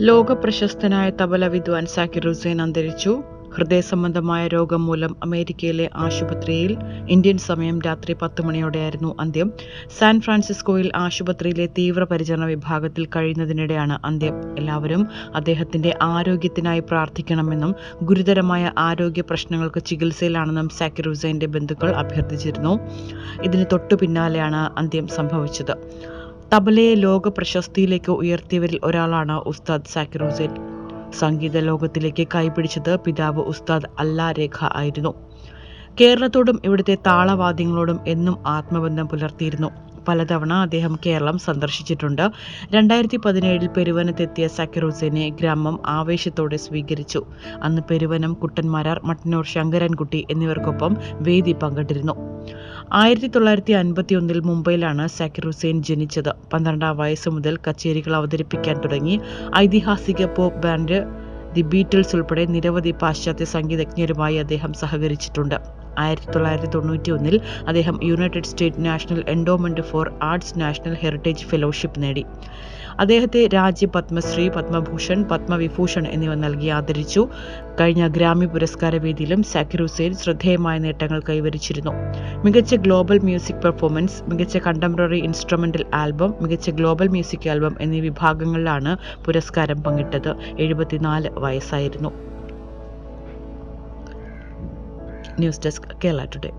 ലോക പ്രശസ്തനായ തബല വിദ്വാൻ സാക്കിർ ഹുസൈൻ അന്തരിച്ചു. ഹൃദയസംബന്ധമായ രോഗം മൂലം അമേരിക്കയിലെ ആശുപത്രിയിൽ ഇന്ത്യൻ സമയം രാത്രി പത്ത് മണിയോടെയായിരുന്നു അന്ത്യം. സാൻ ഫ്രാൻസിസ്കോയിൽ ആശുപത്രിയിലെ തീവ്രപരിചരണ വിഭാഗത്തിൽ കഴിയുന്നതിനിടെയാണ് അന്ത്യം. എല്ലാവരും അദ്ദേഹത്തിന്റെ ആരോഗ്യത്തിനായി പ്രാർത്ഥിക്കണമെന്നും ഗുരുതരമായ ആരോഗ്യ പ്രശ്നങ്ങൾക്ക് ചികിത്സയിലാണെന്നും സാക്കിർ ഹുസൈന്റെ ബന്ധുക്കൾ അഭ്യർത്ഥിച്ചിരുന്നു. ഇതിന് തൊട്ടു പിന്നാലെയാണ് അന്ത്യം സംഭവിച്ചത്. തബലയെ ലോക പ്രശസ്തിയിലേക്ക് ഉയർത്തിയവരിൽ ഒരാളാണ് ഉസ്താദ് സാക്കിർ ഹുസൈൻ. സംഗീത ലോകത്തിലേക്ക് കൈപിടിച്ചത് പിതാവ് ഉസ്താദ് അല്ലാ രേഖ ആയിരുന്നു. കേരളത്തോടും ഇവിടുത്തെ താളവാദ്യങ്ങളോടും എന്നും ആത്മബന്ധം പുലർത്തിയിരുന്നു. പലതവണ അദ്ദേഹം കേരളം സന്ദർശിച്ചിട്ടുണ്ട്. രണ്ടായിരത്തി പതിനേഴിൽ പെരുവനത്തെത്തിയ സക്കീർ ഹുസൈനെ ഗ്രാമം ആവേശത്തോടെ സ്വീകരിച്ചു. അന്ന് പെരുവനം കുട്ടന്മാരാർ മട്ടന്നൂർ ശങ്കരൻകുട്ടി എന്നിവർക്കൊപ്പം വേദി പങ്കിട്ടിരുന്നു. ആയിരത്തി തൊള്ളായിരത്തി അൻപത്തി ഒന്നിൽ മുംബൈയിലാണ് സാക്കിർ ഹുസൈൻ ജനിച്ചത്. പന്ത്രണ്ടാം വയസ്സ് മുതൽ കച്ചേരികൾ അവതരിപ്പിക്കാൻ തുടങ്ങി. ഐതിഹാസിക പോപ്പ് ബാൻഡ് ദി ബീറ്റിൽസ് ഉൾപ്പെടെ നിരവധി പാശ്ചാത്യ സംഗീതജ്ഞരുമായി അദ്ദേഹം സഹകരിച്ചിട്ടുണ്ട്. ആയിരത്തി തൊള്ളായിരത്തി തൊണ്ണൂറ്റി ഒന്നിൽ അദ്ദേഹം United State National Endowment for Arts National Heritage fellowship നേടി. അദ്ദേഹത്തെ രാജ്യ പത്മശ്രീ പത്മഭൂഷൺ പത്മവിഭൂഷൺ എന്നിവ നൽകി ആദരിച്ചു. കഴിഞ്ഞ ഗ്രാമി പുരസ്കാര വേദിയിലും സാക്കിർ ഹുസൈൻ ശ്രദ്ധേയമായ നേട്ടങ്ങൾ കൈവരിച്ചിരുന്നു. മികച്ച ഗ്ലോബൽ മ്യൂസിക് പെർഫോമൻസ് മികച്ച കണ്ടംപററി ഇൻസ്ട്രുമെന്റൽ ആൽബം മികച്ച ഗ്ലോബൽ മ്യൂസിക് ആൽബം എന്നീ വിഭാഗങ്ങളിലാണ് പുരസ്കാരം പങ്കിട്ടത്. എഴുപത്തിനാല് വയസ്സായിരുന്നു. News desk Kerala today